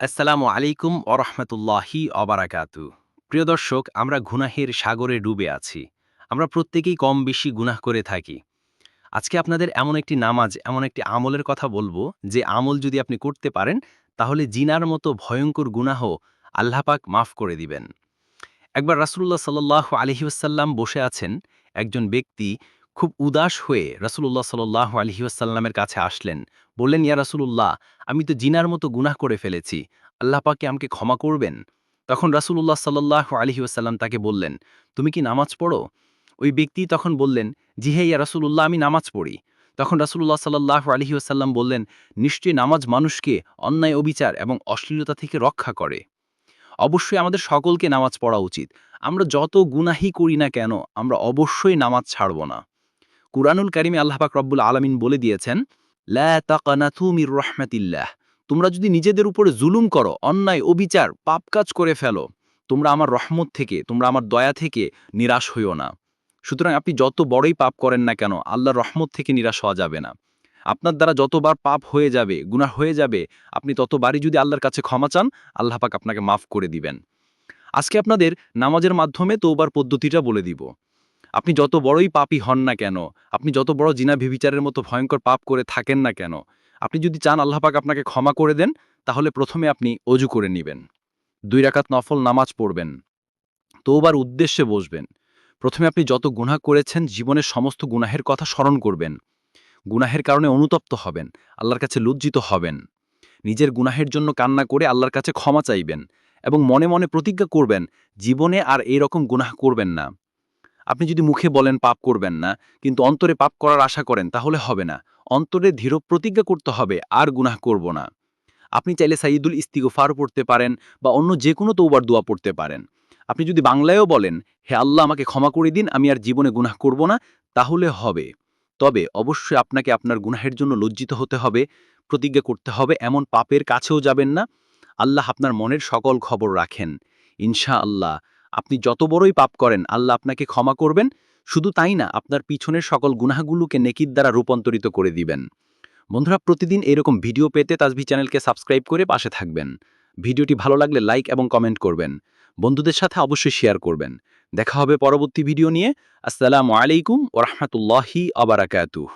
আসসালামু আলাইকুম ওরহমতুল্লাহি অবারাকাতু প্রিয় দর্শক, আমরা গুনাহের সাগরে ডুবে আছি। আমরা প্রত্যেকেই কম বেশি গুনাহ করে থাকি। আজকে আপনাদের এমন একটি নামাজ, এমন একটি আমলের কথা বলব, যে আমল যদি আপনি করতে পারেন, তাহলে জিনার মতো ভয়ঙ্কর গুনাহ আল্লাপাক মাফ করে দিবেন। একবার রাসুল্লাহ সাল্লাহ আলহিউসাল্লাম বসে আছেন, একজন ব্যক্তি খুব উদাস হয়ে রাসুল্লাহ সাল্লাহ আলহিউসাল্লামের কাছে আসলেন। বললেন, ইয়া রাসুলুল্লাহ, আমি তো জিনার মতো গুনাহ করে ফেলেছি। আল্লাহ পাকে আমাকে ক্ষমা করবেন? তখন রাসুলুল্লাহ সাল্লাহ আলহিউসাল্লাম তাকে বললেন, তুমি কি নামাজ পড়ো? ওই ব্যক্তি তখন বললেন, জি হে ইয়া রাসুলুল্লাহ, আমি নামাজ পড়ি। তখন রাসুল্লাহ সাল্লাহ আলহিউসাল্লাম বললেন, নিশ্চয়ই নামাজ মানুষকে অন্যায়, অবিচার এবং অশ্লীলতা থেকে রক্ষা করে। অবশ্যই আমাদের সকলকে নামাজ পড়া উচিত। আমরা যত গুনাহি করি না কেন, আমরা অবশ্যই নামাজ ছাড়ব না। কুরআনুল কারিমে আল্লাহপাক রব্বুল আলমিন বলে দিয়েছেন, লা তাকানাথু মির রহমাতিল্লাহ। তোমরা যদি নিজেদের উপরে জুলুম করো, অন্যায়, অবিচার, পাপ কাজ করে ফেলো, তোমরা আমার রহমত থেকে, তোমরা আমার দয়া থেকে নিরাশ হইও না। সুতরাং আপনি যত বড়ই পাপ করেন না কেন, আল্লাহর রহমত থেকে নিরাশ হওয়া যাবে না। আপনার দ্বারা যতবার পাপ হয়ে যাবে, গুনাহ হয়ে যাবে, আপনি ততবারই যদি আল্লাহর কাছে ক্ষমা চান, আল্লাহ পাক আপনাকে মাফ করে দিবেন। আজকে আপনাদের নামাজের মাধ্যমে তৌবার পদ্ধতিটা বলে দিব। আপনি যত বড়ই পাপই হন না কেন, আপনি যত বড় জিনা ভিবিচারের মতো ভয়ঙ্কর পাপ করে থাকেন না কেন, আপনি যদি চান আল্লাহ পাক আপনাকে ক্ষমা করে দেন, তাহলে প্রথমে আপনি অজু করে নেবেন। দুই রাকাত নফল নামাজ পড়বেন। তৌবার উদ্দেশ্যে বসবেন। প্রথমে আপনি যত গুনাহ করেছেন, জীবনের সমস্ত গুনাহের কথা স্মরণ করবেন। গুনাহের কারণে অনুতপ্ত হবেন, আল্লাহর কাছে লজ্জিত হবেন। নিজের গুনাহের জন্য কান্না করে আল্লাহর কাছে ক্ষমা চাইবেন এবং মনে মনে প্রতিজ্ঞা করবেন, জীবনে আর এই রকম গুনাহ করবেন না। আপনি যদি মুখে বলেন পাপ করবেন না, কিন্তু অন্তরে পাপ করার আশা করেন, তাহলে হবে না। অন্তরে ধীর প্রতিজ্ঞা করতে হবে, আর গুনাহ করব না। আপনি চাইলে সাইদুল ইস্তিগফার পড়তে পারেন, বা অন্য যে কোনো তৌবার দোয়া পড়তে পারেন। আপনি যদি বাংলায়ও বলেন, হে আল্লাহ, আমাকে ক্ষমা করে দিন, আমি আর জীবনে গুনাহ করব না, তাহলে হবে। তবে অবশ্যই আপনাকে আপনার গুনাহের জন্য লজ্জিত হতে হবে, প্রতিজ্ঞা করতে হবে, এমন পাপের কাছেও যাবেন না। আল্লাহ আপনার মনের সকল খবর রাখেন। ইনশা আল্লাহ আপনি যত বড়ই পাপ করেন, আল্লাহ আপনাকে ক্ষমা করবেন। শুধু তাই না, আপনার পিছনের সকল গুনাহগুলোকে নেকির দ্বারা রূপান্তরিত করে দিবেন। বন্ধুরা, প্রতিদিন এরকম ভিডিও পেতে তাজভি চ্যানেলকে সাবস্ক্রাইব করে পাশে থাকবেন। ভিডিওটি ভালো লাগলে লাইক এবং কমেন্ট করবেন। বন্ধুদের সাথে অবশ্যই শেয়ার করবেন। দেখা হবে পরবর্তী ভিডিও নিয়ে। আসসালামু আলাইকুম ওরহমতুল্লাহি আবারাকাতুহ